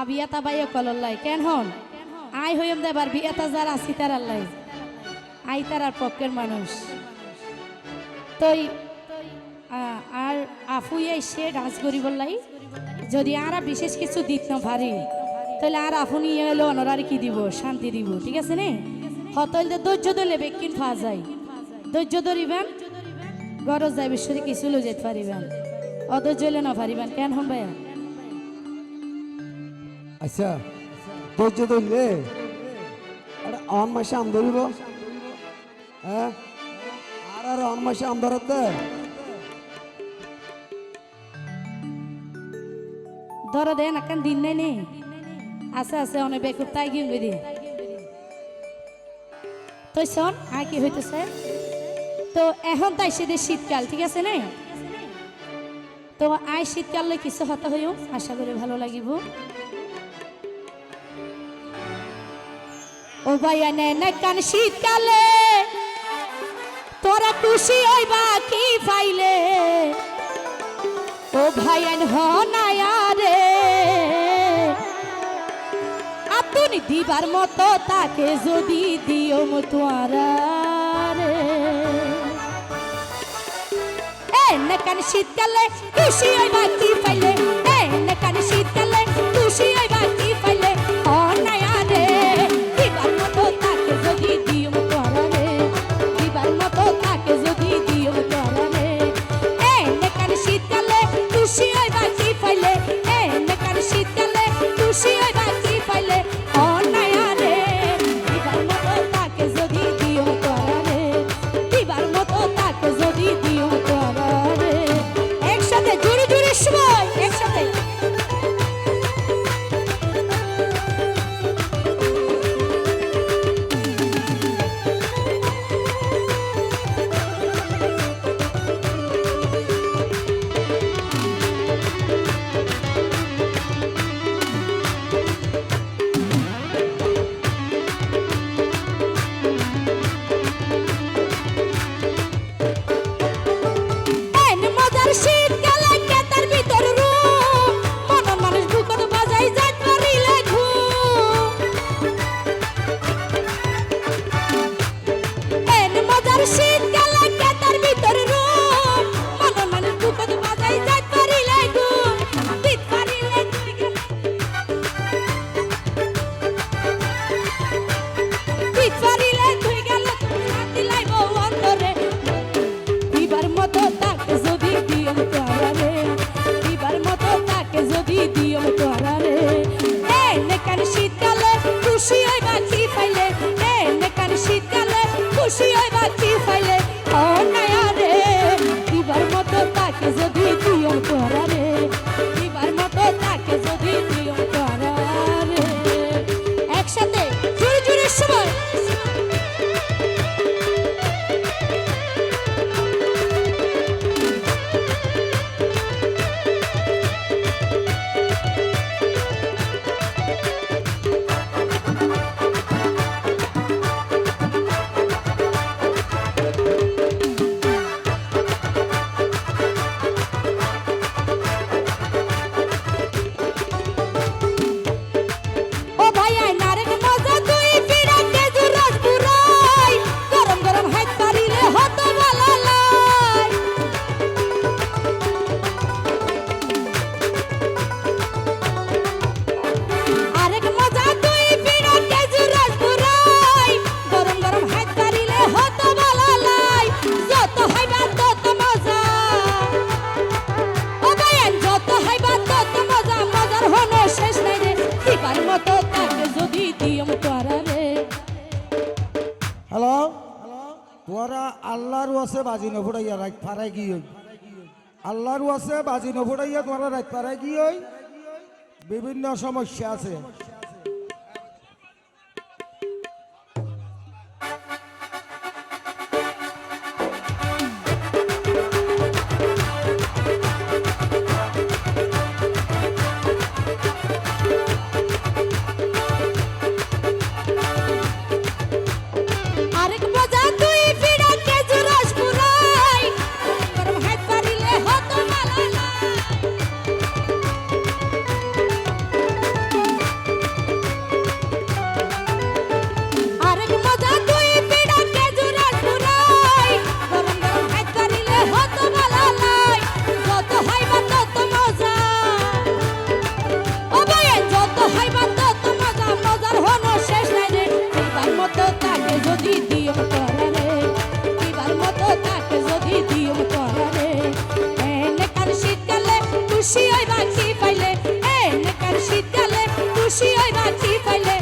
আবিয়াতা বাইয়ে কলল্লাই কেন হন? আই হইম দেবার বিয়াতা যার আসি তার আল্লাই আই তারার পক্ষের মানুষ। তই আর আফুই সে ডান্স করিব লাই। যদি আর বিশেষ কিছু দিত না ভারি। তাহলে আর আফুনি এলো অনরার কি দিব? শান্তি দিব ঠিক আছে নে? হতল যে ধৈর্য ধরলে বেকিন পাওয়া যায়। ধৈর্য ধরিবেন গরজ যায় বিশ্বরে কিছু লো যেতে পারিবেন। অধৈর্য হলে না পারিবেন কেন হন ভাইয়া? আচ্ছা ধৈর্য ধরলে? আরে অন মাসে আম ধরিব? হ্যাঁ? আর আর অন মাসে আম ধরাতে ধরো দেন এখন দিন নাই নে। আছে আছে, অনেক বেকুব তাই গিয়ে দি তো শোন, আর কি হইতেছে? তো এখন তাই সেদের শীতকাল, ঠিক আছে না? তো আই শীতকালে কিছু হতে হইও, আশা করি ভালো লাগিব। ও ভাইয়া নে কান শীতকালে, তোরা খুশি হইবা কি পাইলে ও ভাই ভাইয়ান হনায়া দিবার মতো তাকে যদি দিও মতোয়ারা রে। নাকান শীতকালে খুশি হয় বাকি পাইলে? নেকান শীতকালে খুশি হয় কি খুশি হইবা কি পাইলে ও নয়া রে দিবার মতো তাকে যদি দিও তোরা রে দিবার মতো তাকে যদি তোরা আল্লাহর আছে বাজি নফুড়াইয়া রাত ফারাই কি হই আল্লাহর আছে বাজি নফুড়াইয়া তোরা রাত ফারাই কি হই বিভিন্ন সমস্যা আছে। ah t's